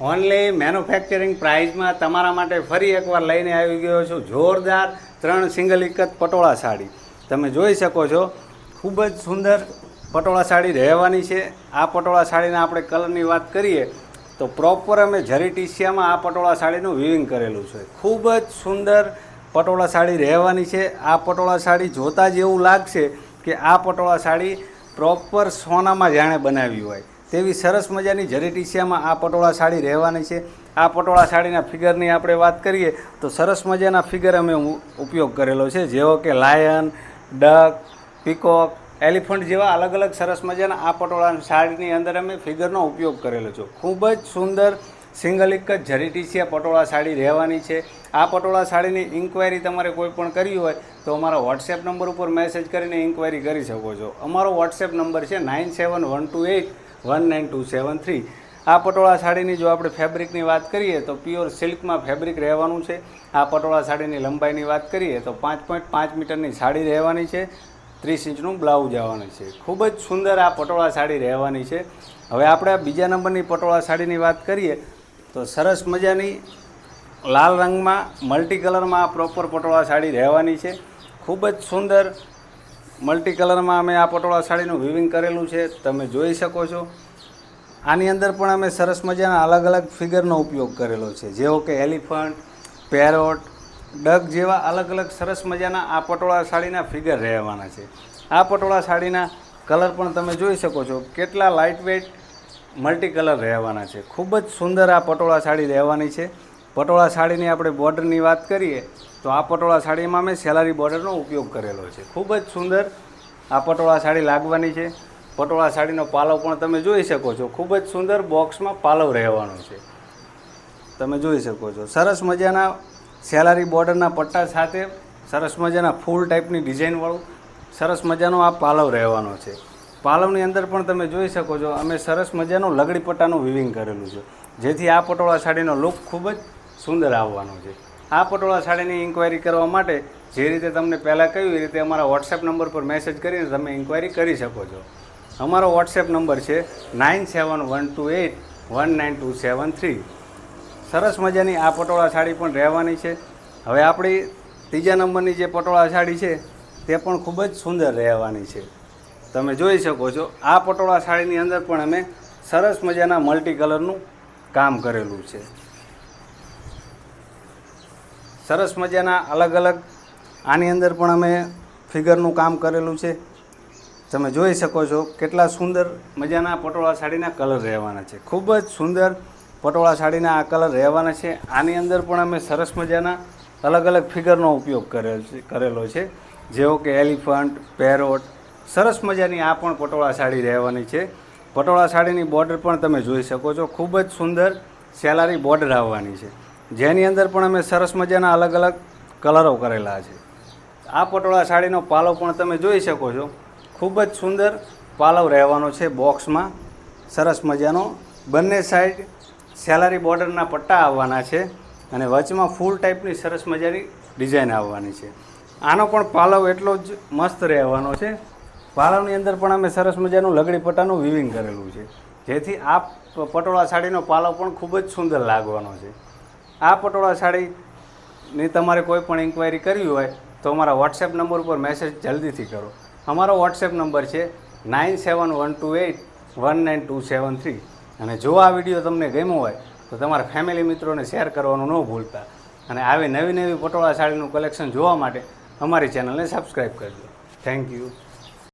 Only manufacturing પ્રાઇઝમાં તમારા માટે ફરી એકવાર લઈને આવી ગયો છું. જોરદાર ત્રણ સિંગલ જ પટોળા સાડી. તમે જોઈ શકો છો, ખૂબ જ સુંદર પટોળા સાડી રહેવાની છે. આ પટોળા સાડીના આપણે કલરની વાત કરીએ, તો પ્રોપર અમે જરી ટીસિયામાં આ પટોળા સાડીનું વિવિંગ કરેલું છે. ખૂબ જ સુંદર પટોળા સાડી રહેવાની છે. આ પટોળા સાડી જોતાં જ એવું લાગશે કે આ પટોળા સાડી પ્રોપર સોનામાં જાણે બનાવી હોય. તેવી સરસ મજાની જરી ટીસિયામાં આ પટોળા સાડી રહેવાની છે. આ પટોળા સાડીના ફિગરની આપણે વાત કરીએ તો સરસ મજાના ફિગર અમે ઉપયોગ કરેલો છે. જેવો કે લાયન, ડક, પીકોક, એલિફન્ટ જેવા અલગ અલગ સરસ મજાના આ પટોળા સાડીની અંદર અમે ફિગરનો ઉપયોગ કરેલો છે. ખૂબ જ સુંદર, સિંગલ એક જ જરી પટોળા સાડી રહેવાની છે. આ પટોળા સાડીની ઇન્ક્વાયરી તમારે કોઈ પણ કરવી હોય તો અમારા વોટ્સએપ નંબર ઉપર મેસેજ કરીને ઇન્ક્વાયરી કરી શકો છો. અમારો વોટ્સએપ નંબર છે nine seven one two eight one nine two seven three આ પટોળા સાડીની જો આપણે ફેબ્રિકની વાત કરીએ તો પ્યોર સિલ્કમાં ફેબ્રિક રહેવાનું છે. આ પટોળા સાડીની લંબાઈની વાત કરીએ તો પાંચ પોઈન્ટ પાંચ મીટરની સાડી રહેવાની છે. ત્રીસ ઇંચનું બ્લાઉઝ આવવાનું છે. ખૂબ જ સુંદર આ પટોળા સાડી રહેવાની છે. હવે આપણે બીજા નંબરની પટોળા સાડીની વાત કરીએ તો સરસ મજાની લાલ રંગમાં મલ્ટી કલરમાં આ પ્રોપર પટોળા સાડી રહેવાની છે. ખૂબ જ સુંદર મલ્ટી કલરમાં અમે આ પટોળા સાડીનું વિવિંગ કરેલું છે, તમે જોઈ શકો છો. આની અંદર પણ અમે સરસ મજાના અલગ અલગ ફિગરનો ઉપયોગ કરેલો છે જેવો કે એલિફન્ટ પેરોટ ડગ જેવા અલગ અલગ સરસ મજાના આ પટોળા સાડીના ફિગર રહેવાના છે. આ પટોળા સાડીના કલર પણ તમે જોઈ શકો છો, કેટલા લાઇટ વેઇટ મલ્ટી કલર રહેવાના છે. ખૂબ જ સુંદર આ પટોળા સાડી રહેવાની છે. પટોળા સાડીની આપણે બોર્ડરની વાત કરીએ, તો આ પટોળા સાડીમાં મેં સેલારી બોર્ડરનો ઉપયોગ કરેલો છે. ખૂબ જ સુંદર આ પટોળા સાડી લાગવાની છે. પટોળા સાડીનો પાલવ પણ તમે જોઈ શકો છો. ખૂબ જ સુંદર બોક્સમાં પાલવ રહેવાનો છે. તમે જોઈ શકો છો. સરસ મજાના સેલારી બોર્ડરના પટ્ટા સાથે સરસ મજાના ફૂલ ટાઈપની ડિઝાઇનવાળું સરસ મજાનો આ પાલવ રહેવાનો છે. પાલવની અંદર પણ તમે જોઈ શકો છો, અમે સરસ મજાનું લગડી પટ્ટાનું વિવિંગ કરેલું છે. જેથી આ પટોળા સાડીનો લુક ખૂબ જ સુંદર આવવાનું છે. આ પટોળા સાડીની ઇન્ક્વાયરી કરવા માટે જે રીતે તમને પહેલાં કહ્યું, એ રીતે અમારા વોટ્સએપ નંબર પર મેસેજ કરીને તમે ઇન્ક્વાયરી કરી શકો છો. અમારો વોટ્સએપ નંબર છે nine seven one two eight one nine two seven three સરસ મજાની આ પટોળા સાડી પણ રહેવાની છે. હવે આપણી ત્રીજા નંબરની જે પટોળા સાડી છે, તે પણ ખૂબ જ સુંદર રહેવાની છે. તમે જોઈ શકો છો, આ પટોળા સાડીની અંદર પણ અમે સરસ મજાના મલ્ટી કલરનું કામ કરેલું છે. સરસ મજાના અલગ અલગ. આની અંદર પણ અમે ફિગરનું કામ કરેલું છે. તમે જોઈ શકો છો કેટલા સુંદર મજાના પટોળા સાડીના કલર રહેવાના છે. ખૂબ જ સુંદર પટોળા સાડીના આ કલર રહેવાના છે. આની અંદર પણ અમે સરસ મજાના અલગ અલગ ફિગરનો ઉપયોગ કરેલ છે, કરેલો છે. જેવો કે એલિફન્ટ, પેરોટ, સરસ મજાની આ પણ પટોળા સાડી રહેવાની છે. પટોળા સાડીની બોર્ડર પણ તમે જોઈ શકો છો. ખૂબ જ સુંદર સેલારી બોર્ડર આવવાની છે. જેની અંદર પણ અમે સરસ મજાના અલગ અલગ કલરો કરેલા છે. આ પટોળા સાડીનો પાલવ પણ તમે જોઈ શકો છો. ખૂબ જ સુંદર પાલવ રહેવાનો છે બોક્સમાં. સરસ મજાનો. બંને સાઈડ સેલારી બોર્ડરના પટ્ટા આવવાના છે અને વચમાં ફૂલ ટાઈપની સરસ મજાની ડિઝાઇન આવવાની છે. આનો પણ પાલવ એટલો જ મસ્ત રહેવાનો છે. પાલવની અંદર પણ અમે સરસ મજાનું લગડી પટ્ટાનું વિવિંગ કરેલું છે. જેથી આ પટોળા સાડીનો પાલવ પણ ખૂબ જ સુંદર લાગવાનો છે. આ પટોળા સાડીની તમારે કોઈ પણ ઇન્ક્વાયરી કરવી હોય તો અમારા વોટ્સએપ નંબર ઉપર મેસેજ જલ્દીથી કરો. અમારો વોટ્સએપ નંબર છે nine seven one two eight one nine two seven three અને જો આ વીડિયો તમને ગમ્યો હોય તો તમારા ફેમિલી મિત્રોને શેર કરવાનું ન ભૂલતા. અને આવી નવી નવી પટોળા સાડીનું કલેક્શન જોવા માટે અમારી ચેનલને સબસ્ક્રાઈબ કરજો. Thank you